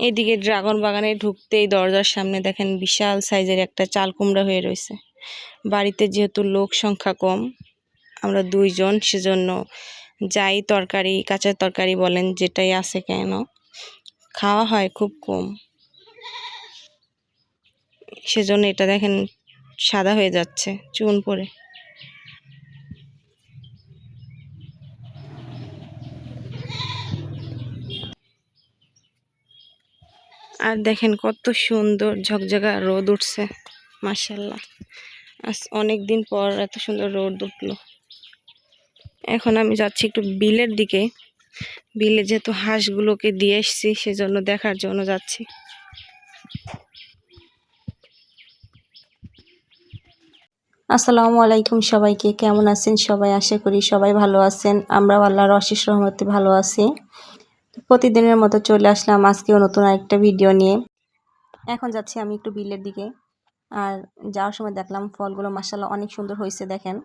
এদিকে ড্রাগন বাগানে ঢুকতেই দরজার সামনে দেখেন বিশাল সাইজের একটা চাল কুমড়া হয়ে রয়েছে। বাড়িতে যেহেতু লোক সংখ্যা কম, আমরা দুইজন সেজন্য যাই তরকারি, কাঁচা তরকারি বলেন, যেটাই আছে কেন, খাওয়া হয় খুব কম। সেজন্য এটা দেখেন সাদা হয়ে যাচ্ছে, চুন পড়ে। আর দেখেন কত সুন্দর ঝকঝকা রোদ উঠছে মার্শাল্লাহ আজ অনেক দিন পর এত সুন্দর রোদ উঠল। এখন আমি যাচ্ছি একটু বিলের দিকে। বিলে যেহেতু হাঁসগুলোকে দিয়ে এসছি, সেজন্য দেখার জন্য যাচ্ছি। আসসালামু আলাইকুম সবাইকে, কেমন আছেন সবাই? আশা করি সবাই ভালো আছেন। আমরাও আল্লাহর অশেষ রহমতে ভালো আছি। প্রতিদিনের মতো চলে আসলাম আজকেও নতুন আরেকটা ভিডিও নিয়ে। এখন যাচ্ছি আমি একটু বিলের দিকে। আর যাওয়ার সময় দেখলাম ফলগুলো মাসাল্লাহ অনেক সুন্দর হয়েছে, দেখেন।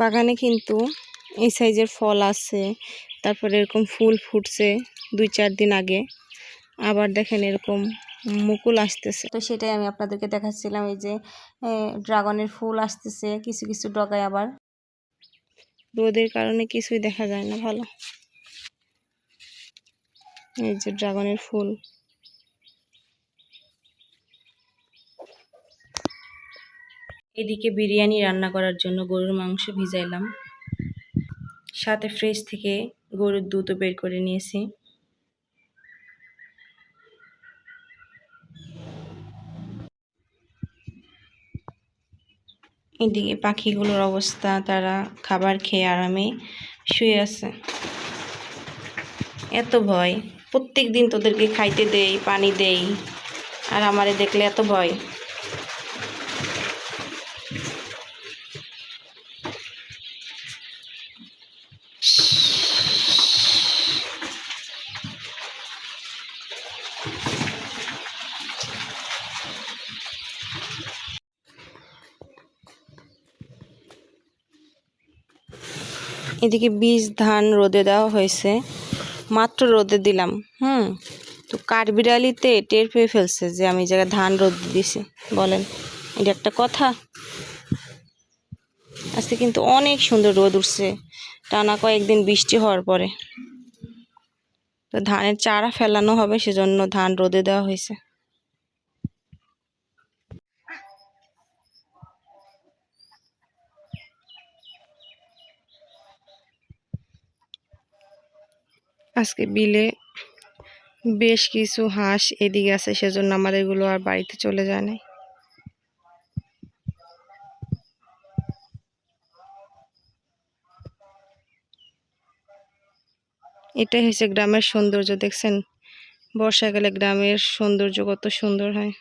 বাগানে কিন্তু এই সাইজের ফল আছে, তারপরে এরকম ফুল ফুটছে দুই চার দিন আগে। আবার দেখেন এরকম মুকুল আসতেছে। তো সেটাই আমি আপনাদেরকে দেখাচ্ছিলাম এই যে ড্রাগনের ফুল আসতেছে কিছু কিছু ডগায় আবার। রোদের কারণে কিছুই দেখা যায় না ভালো। এই যে ড্রাগনের ফুল। এদিকে বিরিয়ানি রান্না করার জন্য গরুর মাংস ভিজাইলাম। সাথে ফ্রিজ থেকে গরুর দুধও বের করে নিয়েছি। এদিকে পাখিগুলোর অবস্থা, তারা খাবার খেয়ে আরামে শুয়ে আছে। এত ভয়। প্রত্যেক দিন তোদেরকে খাইতে দেই, পানি দেই, আর আমারে দেখলে এত ভয়। এদিকে বীজ ধান রোদে দেওয়া হয়েছে। মাত্র রোদে দিলাম, হুম? তো কাঠবিড়ালিতে টের পেয়ে ফেলছে যে আমি জায়গায় ধান রোদ দিছি, বলেন। এটা একটা কথা? আজকে কিন্তু অনেক সুন্দর রোদ উঠছে। টানা কয়েকদিন বৃষ্টি হওয়ার পরে। তো ধানের চারা ফেলানো হবে, সেজন্য ধান রোদে দেওয়া হয়েছে। আজকে বিলে বেশ কিছু হাঁস এদিকে আছে, সেজন্য আমাদের এগুলো আর বাড়িতে চলে যায় নাই। এটাই হয়েছে গ্রামের সৌন্দর্য, দেখছেন? বর্ষাকালে গ্রামের সৌন্দর্য কত সুন্দর হয়।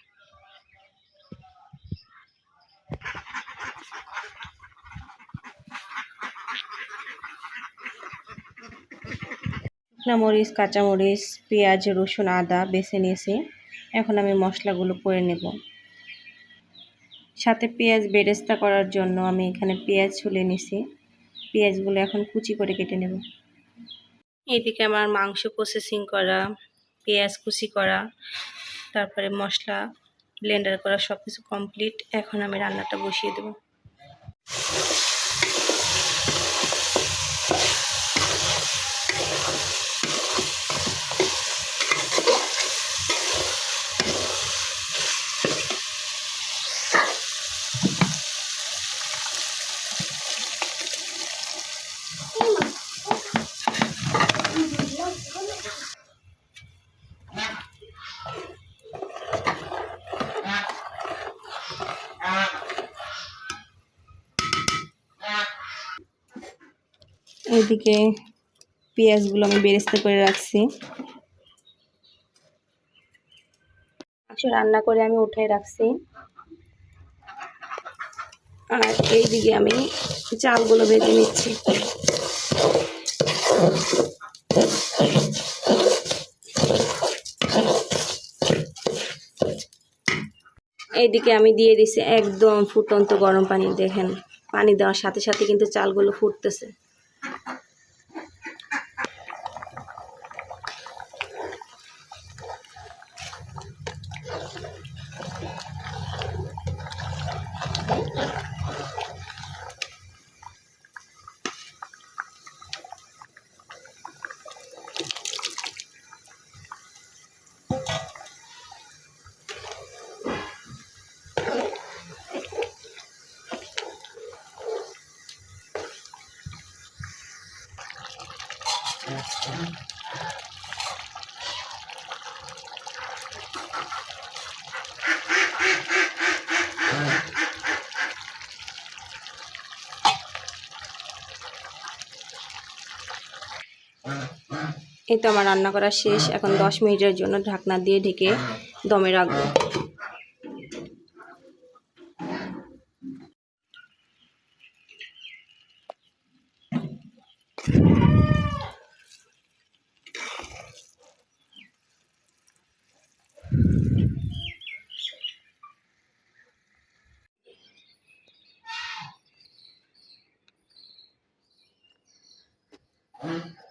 শুকনা মরিচ কাঁচামরিচ পেঁয়াজ, রসুন, আদা বেছে নিয়েছি। এখন আমি মশলাগুলো করে নেব। সাথে পেঁয়াজ বেরেস্তা করার জন্য আমি এখানে পেঁয়াজ ছুলে নিছি। পেঁয়াজগুলো এখন কুচি করে কেটে নেব। এইদিকে আমার মাংস প্রসেসিং করা, পেঁয়াজ কুচি করা, তারপরে মশলা ব্লেন্ডার করা সব কিছু কমপ্লিট এখন আমি রান্নাটা বসিয়ে দেবো। এইদিকে পেঁয়াজগুলো আমি বেরেস্তা করে রাখছি। মাংস রান্না করে আমি উঠে রাখছি। আর এইদিকে আমি চালগুলো ভেজে নিচ্ছি। এইদিকে আমি দিয়ে দিছি একদম ফুটন্ত গরম পানি। দেখেন, পানি দেওয়ার সাথে সাথে কিন্তু চালগুলো ফুটতেছে। এই তো আমার রান্না করা শেষ। এখন দশ মিনিটের জন্য ঢাকনা দিয়ে ঢেকে দমে রাখব। 嗯。